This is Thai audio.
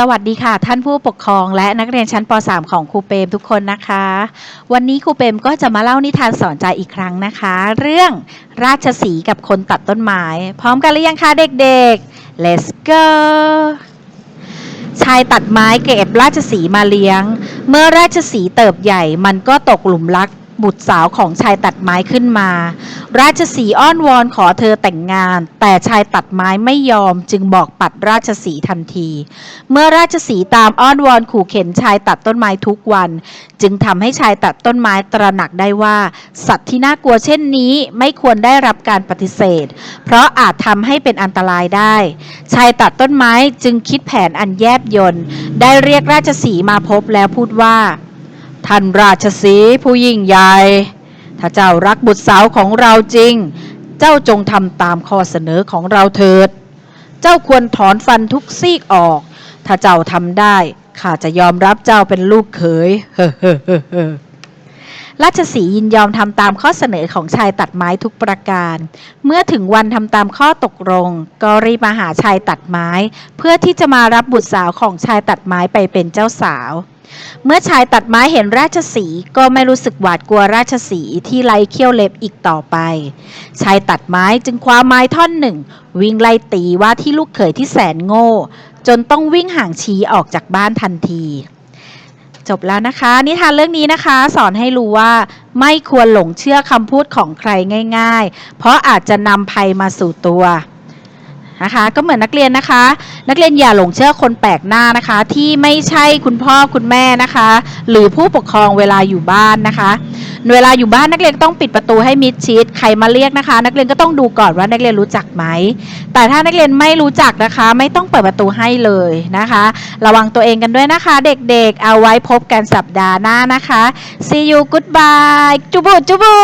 สวัสดีค่ะ ท่านผู้ปกครองและนักเรียนชั้นป .3 ของครูเปรมทุกคนนะคะ วันนี้ครูเปรมก็จะมาเล่านิทานสอนใจอีกครั้งนะคะ เรื่องราชสีกับคนตัดต้นไม้ พร้อมกันหรือยังคะเด็กๆ let's go ชายตัดไม้เก็บราชสีมาเลี้ยง เมื่อราชสีเติบใหญ่มันก็ตกหลุมรัก บุตรสาวของชายตัดไม้ขึ้นมา ราชสีอ้อนวอนขอเธอแต่งงาน แต่ชายตัดไม้ไม่ยอมจึงบอกปัดราชสีทันที เมื่อราชสีตามอ้อนวอนขู่เข็นชายตัดต้นไม้ทุกวัน จึงทำให้ชายตัดต้นไม้ตระหนักได้ว่า สัตว์ที่น่ากลัวเช่นนี้ไม่ควรได้รับการปฏิเสธ เพราะอาจทำให้เป็นอันตรายได้ ชายตัดต้นไม้จึงคิดแผนอันแยบยลได้เรียกราชสีมาพบแล้วพูดว่า ท่านราชสีผู้ยิ่งใหญ่ ถ้าเจ้ารักบุตรสาวของเราจริง เจ้าจงทำตามข้อเสนอของเราเถิด เจ้าควรถอนฟันทุกซีกออก ถ้าเจ้าทำได้ ข้าจะยอมรับเจ้าเป็นลูกเขย เฮ้อ ราชสียินยอมทำตามข้อเสนอของชายตัดไม้ทุกประการ เมื่อถึงวันทำตามข้อตกลง ก็รีบมาหาชายตัดไม้ เพื่อที่จะมารับบุตรสาวของชายตัดไม้ไปเป็นเจ้าสาว เมื่อชายตัดไม้เห็นราชสีก็ไม่รู้สึกหวาดกลัวราชสีที่ไล่เขี้ยวเล็บอีกต่อไป ชายตัดไม้จึงคว้าไม้ท่อนหนึ่ง วิ่งไล่ตีว่าที่ลูกเขยที่แสนโง่ จนต้องวิ่งห่างชี้ออกจากบ้านทันที จบแล้วนะคะ นิทานเรื่องนี้นะคะ สอนให้รู้ว่าไม่ควรหลงเชื่อคำพูดของใครง่าย ๆ เพราะอาจจะนำภัยมาสู่ตัว นะคะ ก็เหมือนนักเรียนนะคะ นักเรียนอย่าหลงเชื่อคนแปลกหน้านะคะ ที่ไม่ใช่คุณพ่อคุณแม่นะคะ หรือผู้ปกครองเวลาอยู่บ้านนะคะ เวลาอยู่บ้านนักเรียนต้องปิดประตูให้มิดชิดใครมาเรียกนะคะ นักเรียนก็ต้องดูก่อนว่านักเรียนรู้จักไหมแต่ถ้านักเรียนไม่รู้จักนะคะ ไม่ต้องเปิดประตูให้เลยนะคะ ระวังตัวเองกันด้วยนะคะ เด็กๆ เอาไว้พบกันสัปดาห์หน้านะคะ see you goodbye จุบุจุบุ